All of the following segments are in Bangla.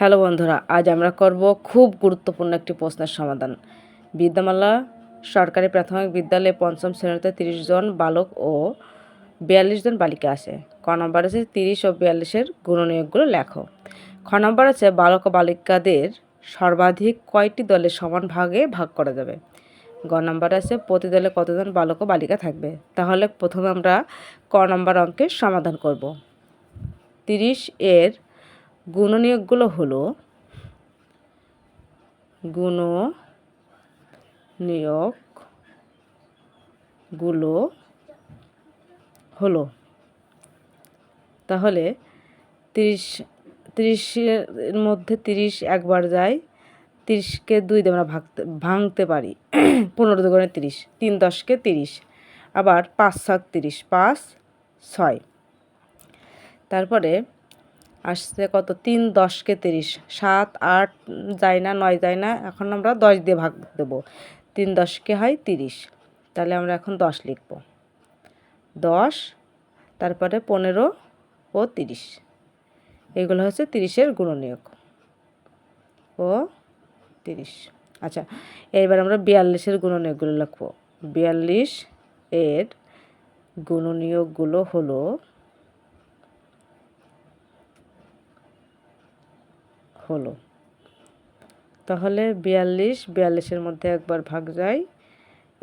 হ্যালো বন্ধুরা, আজ আমরা করব খুব গুরুত্বপূর্ণ একটি প্রশ্নের সমাধান। বিদ্যামালা সরকারি প্রাথমিক বিদ্যালয়ে পঞ্চম শ্রেণীতে তিরিশ জন বালক ও বিয়াল্লিশ জন বালিকা আছে। ক নম্বর আছে তিরিশ ও বিয়াল্লিশের গুণনীয়কগুলো লেখো। খ নম্বর আছে বালক ও বালিকাদের সর্বাধিক কয়টি দলে সমান ভাগে ভাগ করা যাবে গ নম্বর আছে প্রতি দলে কতজন বালক ও বালিকা থাকবে? তাহলে প্রথমে আমরা ক নম্বর অঙ্কের সমাধান করব। তিরিশ এর গুণনীয়কগুলো হলো গুণ নিয়োগগুলো হলো। তাহলে তিরিশ, তিরিশের মধ্যে তিরিশ একবার যায়, তিরিশকে দুই দিয়ে আমরা ভাগতে, ভাঙতে পারি। পনেরো দুগুণে তিরিশ, তিন দশকে তিরিশ, আবার পাঁচ সাত তিরিশ, পাঁচ ছয়। তারপরে আসছে কত? তিন, দশকে তিরিশ। সাত, আট, যায় না, নয় যায় না, এখন আমরা দশ দিয়ে ভাগ দেব। তিন দশকে হয় তিরিশ। তাহলে আমরা এখন দশ লিখব। দশ, তারপরে পনেরো ও তিরিশ। এগুলো হচ্ছে তিরিশের গুণনীয়ক। ও তিরিশ। আচ্ছা এইবার আমরা বিয়াল্লিশের গুণনীয়কগুলো লিখব। বিয়াল্লিশ এর গুণনীয়কগুলো হলো হলো। তাহলে বিয়াল্লিশ, বিয়াল্লিশের মধ্যে একবার ভাগ যায়।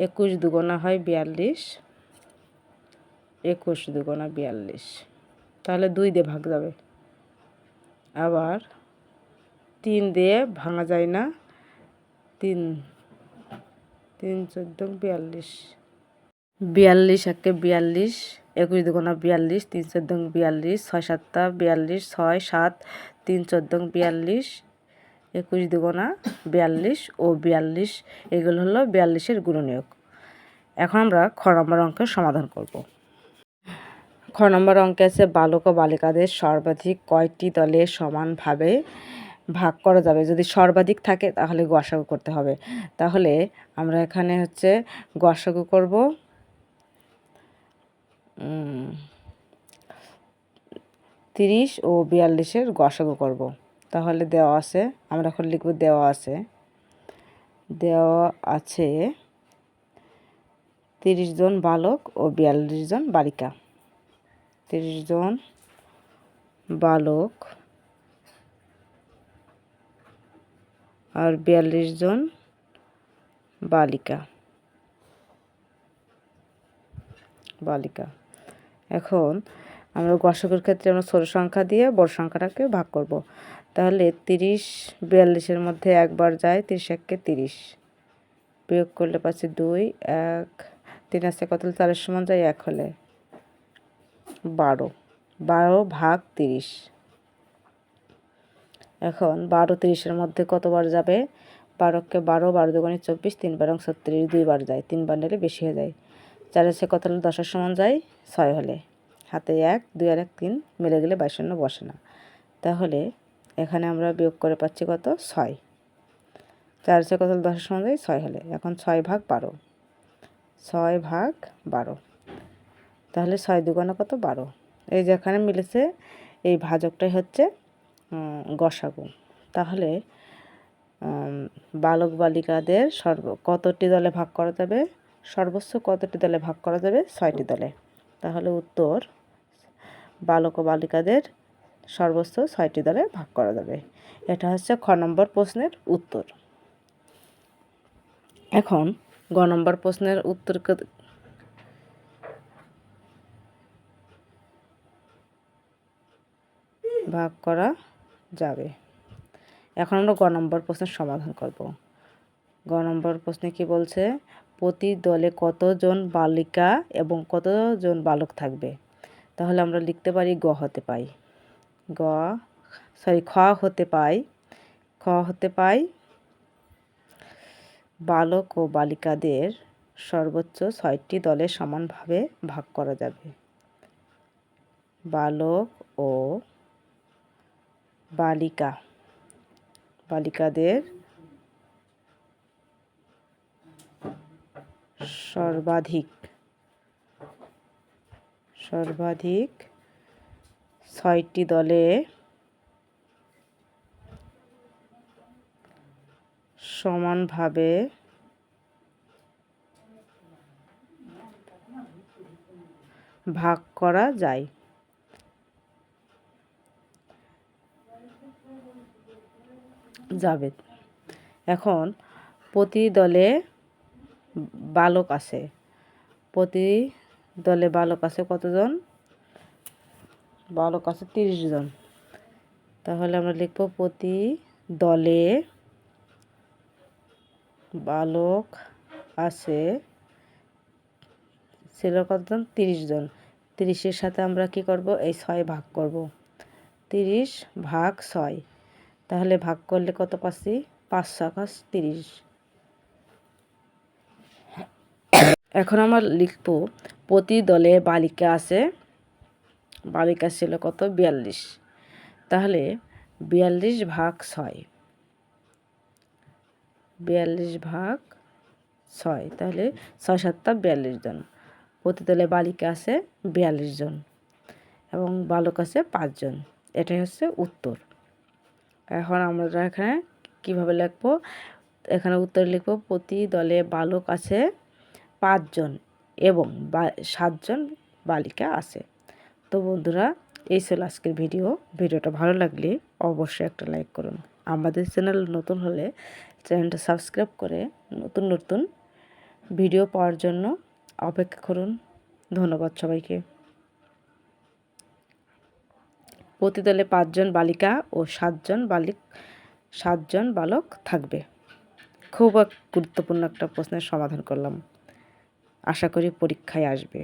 একুশ দুগোনা হয় বিয়াল্লিশ। একুশ দুগোনা বিয়াল্লিশ। তাহলে দুই দিয়ে ভাগ যাবে। আবার তিন দিয়ে ভাঙা যায় না। তিন তিন চোদ্দ বিয়াল্লিশ। বিয়াল্লিশ একে বিয়াল্লিশ, একুশ দুগুণা বিয়াল্লিশ, তিন চোদ্দ বিয়াল্লিশ, ছয় সাতটা বিয়াল্লিশ, ছয় সাত তিন চোদ্দ বিয়াল্লিশ, একুশ দুগুণা, বিয়াল্লিশ ও বিয়াল্লিশ, এগুলো হলো বিয়াল্লিশের গুণনীয়ক। এখন আমরা খ নম্বর অঙ্কের সমাধান করব। খ নম্বর অঙ্কে আছে বালক ও বালিকাদের সর্বাধিক কয়টি দলে সমানভাবে ভাগ করা যাবে? যদি সর্বাধিক থাকে তাহলে গসাগু করতে হবে। তাহলে আমরা এখানে হচ্ছে গসাগু করব। তিরিশ ও বিয়াল্লিশের গসাগু করব। তাহলে দেওয়া আছে, আমরা এখন লিখব দেওয়া আছে। দেওয়া আছে তিরিশ জন বালক ও বিয়াল্লিশ জন বালিকা। তিরিশ জন বালক আর বিয়াল্লিশ জন বালিকা। বালিকা। এখন আমরা গসকের ক্ষেত্রে আমরা ছোটো সংখ্যা দিয়ে বড় সংখ্যাটাকে ভাগ করব। তাহলে তিরিশ বিয়াল্লিশের মধ্যে একবার যায় তিরিশ এককে তিরিশ। বিয়োগ করলে পাচ্ছি দুই, এক, তিন আসতে কত চারের সমান যায় এক হলে? বারো। বারো ভাগ তিরিশ। এখন বারো তিরিশের মধ্যে কতবার যাবে? বারোকে বারো বারো দুগুণে চব্বিশ, তিন বারং ছত্রিশ দুইবার যায় তিনবার নিলে বেশি হয়ে যায়। চার আছে কত হলে দশের সমান যায়? ছয় হলে। হাতে এক, দুই আর এক, তিন মিলে গেলে বাইশান্ন বসে না। তাহলে এখানে আমরা বিয়োগ করে পাচ্ছি কত? ছয়। চার আছে কত দশের সময় ছয় হলে। এখন ছয় ভাগ বারো। ছয় ভাগ বারো। তাহলে ছয় দুগুণে কত? বারো। এই যেখানে মিলেছে, এই ভাজকটাই হচ্ছে গসাগু। তাহলে বালক বালিকাদের সর্ব, কতটি দলে ভাগ করা যাবে? সর্বোচ্চ কতটি দলে ভাগ করা যাবে? ছয়টি দলে। তাহলে উত্তর বালক ও বালিকাদের সর্বোচ্চ ছয়টি দলে ভাগ করা যাবে। এটা হচ্ছে খ নম্বর প্রশ্নের উত্তর। এখন গ নম্বর প্রশ্নের উত্তর ভাগ করা যাবে। এখন আমরা গ নম্বর প্রশ্নের সমাধান করব। গ নম্বর প্রশ্নে কি বলছে? প্রতি দলে কতজন বালিকা এবং কতজন বালক থাকবে? তাহলে আমরা লিখতে পারি গ হতে পাই। গ সরি খ হতে পাই। খ হতে পাই বালক ও বালিকাদের সর্বোচ্চ ছয়টি দলে সমানভাবে ভাগ করা যাবে। বালক ও বালিকা, বালিকাদের সর্বাধিক সর্বাধিক ছয়টি দলে সমানভাবে ভাগ করা যায়। যাবে। এখন প্রতি দলে বালক আছে। প্রতি দলে বালক আছে কতজন? বালক আছে তিরিশ জন। তাহলে আমরা লিখব প্রতি দলে বালক আছে ছিল কতজন? তিরিশ জন। তিরিশের সাথে আমরা কি করব? এই ছয় ভাগ করব। তিরিশ ভাগ ছয়। তাহলে ভাগ করলে কত পাচ্ছি? পাঁচ পাঁচ তিরিশ। এখন আমার লিখব, প্রতি দলে বালিকা আছে, বালিকা ছিল কত? বিয়াল্লিশ। তাহলে বিয়াল্লিশ ভাগ ছয়। বিয়াল্লিশ ভাগ ছয়, তাহলে ছয় সাতটা বিয়াল্লিশ জন। প্রতি দলে বালিকা আছে বিয়াল্লিশ জন এবং বালক আছে পাঁচজন এটাই হচ্ছে উত্তর। এখন আমরা এখানে কীভাবে লিখব? এখানে উত্তর লিখব, প্রতি দলে বালক আছে পাঁচজন এবং সাতজন বালিকা আছে। তো বন্ধুরা, এই ছিল আজকের ভিডিও। ভিডিওটা ভালো লাগলে অবশ্যই একটা লাইক করুন। আমাদের চ্যানেল নতুন হলে চ্যানেলটা সাবস্ক্রাইব করে নতুন নতুন ভিডিও পাওয়ার জন্য অপেক্ষা করুন। ধন্যবাদ সবাইকে। প্রতি দলে পাঁচজন বালিকা ও সাতজন বালিক, সাতজন বালক থাকবে। খুব গুরুত্বপূর্ণ একটা প্রশ্নের সমাধান করলাম। আশা করি পরীক্ষায় আসবে।